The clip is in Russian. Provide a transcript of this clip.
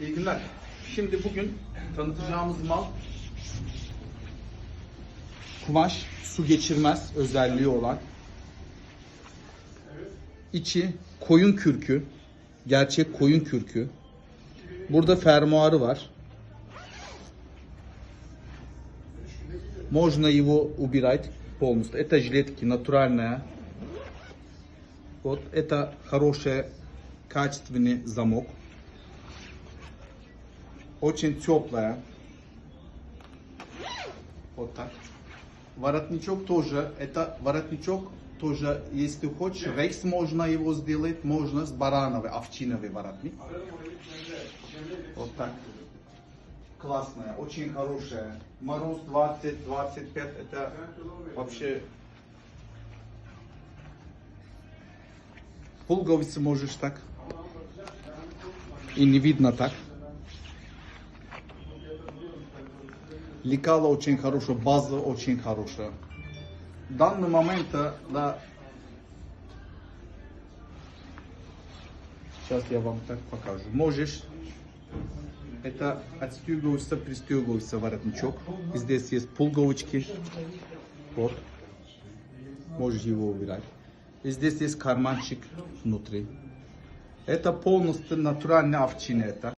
İyi günler. Şimdi bugün tanıtacağımız mal kumaş su geçirmez özelliği olan içi koyun kürkü gerçek koyun kürkü burada fermuarı var можно его убирать полностью это жилетки натуральная вот это хороший качественный замок Очень теплая. Вот так. Воротничок тоже. Это воротничок тоже, если хочешь, рейс можно его сделать, можно с барановый, овчиновый воротник. Вот так. Классная, очень хорошая. Мороз 20-25, это вообще... Пулговицы можешь так. И не видно так. Лекала очень хорошая, база очень хорошая. В данный момент, да, сейчас я вам так покажу. Можешь, это отстегивается, пристегивается воротничок. Здесь есть пулговочки. Вот. Можешь его убирать. И здесь есть карманчик внутри. Это полностью натуральная овчина. Это.